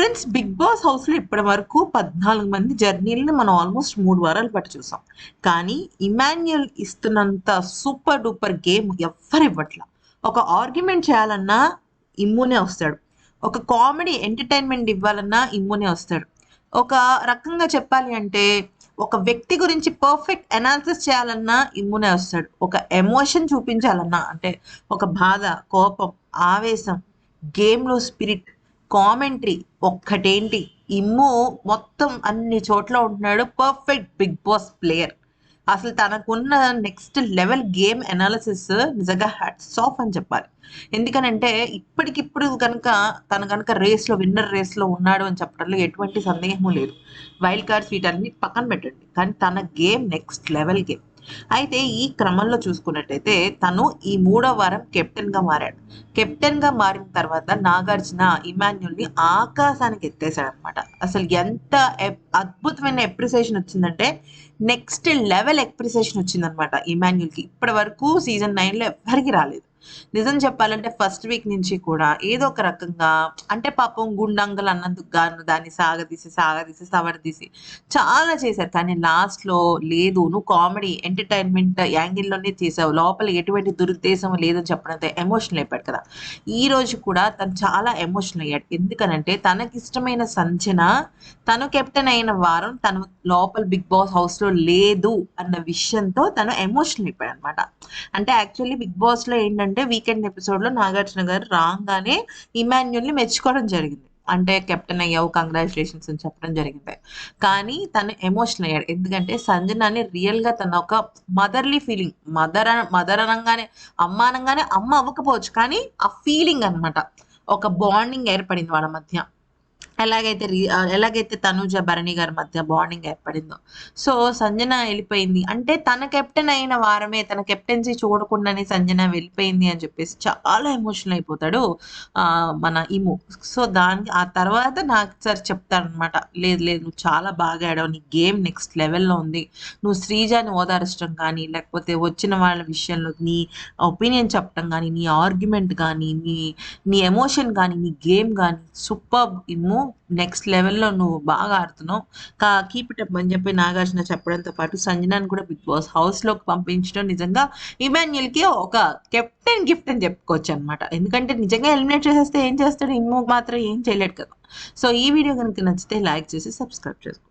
Friends big boss హౌస్లో ఇప్పటి వరకు పద్నాలుగు మంది జర్నీలని మనం ఆల్మోస్ట్ మూడు వారాలు పట్టి చూసాం. కానీ ఇమాన్యుయల్ ఇస్తున్నంత సూపర్ డూపర్ గేమ్ ఎవ్వరు ఇవ్వట్లా. ఒక ఆర్గ్యుమెంట్ చేయాలన్నా ఇమ్మునే వస్తాడు. ఒక కామెడీ ఎంటర్టైన్మెంట్ ఇవ్వాలన్నా ఇమ్మునే వస్తాడు. ఒక రకంగా చెప్పాలి అంటే ఒక వ్యక్తి గురించి పర్ఫెక్ట్ అనాలిసిస్ చేయాలన్నా ఇమ్మునే వస్తాడు. ఒక ఎమోషన్ చూపించాలన్నా అంటే ఒక బాధ కోపం ఆవేశం గేమ్లో స్పిరిట్ కామెంటరీ ఒక్కటేంటి? ఇమ్ము మొత్తం అన్ని చోట్ల ఉంటున్నాడు పర్ఫెక్ట్ బిగ్ బాస్ ప్లేయర్ అసలు తనకున్న నెక్స్ట్ లెవెల్ గేమ్ అనాలిసిస్ నిజంగా హ్యాట్స్ ఆఫ్ అని చెప్పాలి. ఎందుకనంటే ఇప్పటికిప్పుడు కనుక తన కనుక రేస్లో విన్నర్ రేస్లో ఉన్నాడు అని చెప్పడంలో ఎటువంటి సందేహము లేదు. వైల్డ్ కార్డ్స్ వీటన్ని పక్కన పెట్టండి. కానీ తన గేమ్ నెక్స్ట్ లెవెల్ గేమ్ అయితే ఈ క్రమంలో చూసుకున్నట్టయితే తను ఈ మూడో వారం కెప్టెన్గా మారాడు. కెప్టెన్గా మారిన తర్వాత నాగార్జున ఇమాన్యుల్ని ఆకాశానికి ఎత్తేసాడు అనమాట అసలు ఎంత అద్భుతమైన ఎప్రిసియేషన్ వచ్చిందంటే నెక్స్ట్ లెవెల్ ఎప్రిసియేషన్ వచ్చిందనమాట ఇమాన్యుల్కి ఇప్పటి వరకు సీజన్ నైన్లో రాలేదు. నిజం చెప్పాలంటే ఫస్ట్ వీక్ నుంచి కూడా ఏదో ఒక రకంగా అంటే పాపం గుండంగలు అన్నందుకు గాను దాన్ని సాగదీసి సాగదీసి సవరదీసి చాలా చేశారు. కానీ లాస్ట్లో లేదు. నువ్వు కామెడీ ఎంటర్టైన్మెంట్ యాంగిల్లోనే చేసావు. లోపల ఎటువంటి దురుద్దేశం లేదని చెప్పడంతో ఎమోషనల్ అయిపోయాడు కదా. ఈ రోజు కూడా తను చాలా ఎమోషనల్ అయ్యాడు. ఎందుకనంటే తనకి ఇష్టమైన సంచన తను కెప్టెన్ అయిన వారం తను లోపల బిగ్ బాస్ హౌస్లో లేదు అన్న విషయంతో తను ఎమోషనల్ అయిపోయాడు అనమాట అంటే యాక్చువల్లీ బిగ్ బాస్లో అంటే వీకెండ్ ఎపిసోడ్లో నాగార్జున గారు రాగానే ఇమాన్యుల్ని మెచ్చుకోవడం జరిగింది. అంటే కెప్టెన్ అయ్యావు కంగ్రాచులేషన్స్ అని చెప్పడం జరిగింది. కానీ తను ఎమోషనల్ అయ్యాడు. ఎందుకంటే సంజనాని రియల్గా తన ఒక మదర్లీ ఫీలింగ్ మదర్ మదర్ అనగానే అమ్మ అనగానే అమ్మ అవ్వకపోవచ్చు. కానీ ఆ ఫీలింగ్ అన్నమాట. ఒక బాండింగ్ ఏర్పడింది వాళ్ళ మధ్య. ఎలాగైతే ఎలాగైతే తనుజ భరణి గారి మధ్య బాండింగ్ ఏర్పడిందో. సో సంజన వెళ్ళిపోయింది. అంటే తన కెప్టెన్ అయిన వారమే తన కెప్టెన్సీ చూడకుండానే సంజన వెళ్ళిపోయింది అని చెప్పేసి చాలా ఎమోషనల్ అయిపోతాడు ఆ, మన ఇము. సో దానికి ఆ తర్వాత నాకు సార్ చెప్తాడనమాట లేదు లేదు నువ్వు చాలా బాగా ఆడావు నీ గేమ్ నెక్స్ట్ లెవెల్లో ఉంది. నువ్వు శ్రీజాని ఓదార్చడం కానీ లేకపోతే వచ్చిన వాళ్ళ విషయంలో నీ ఒపీనియన్ చెప్పడం కానీ నీ ఆర్గ్యుమెంట్ కానీ నీ నీ ఎమోషన్ కానీ నీ గేమ్ కానీ సూపర్ ఇము నెక్స్ట్ లెవెల్లో నువ్వు బాగా ఆడుతున్నావు. కా కీప్ ఇట్ అప్ అని చెప్పి నాగార్జున చెప్పడంతో పాటు సంజనాని కూడా బిగ్ బాస్ హౌస్లోకి పంపించడం నిజంగా ఇమాన్యుల్కి ఒక కెప్టెన్ గిఫ్ట్ అని చెప్పుకోవచ్చు అనమాట ఎందుకంటే నిజంగా ఎలిమినేట్ చేసేస్తే ఏం చేస్తాడు? ఇమ్ము మాత్రం ఏం చేయలేడు కదా. సో ఈ వీడియో కనుక నచ్చితే లైక్ చేసి సబ్స్క్రైబ్ చేసుకోండి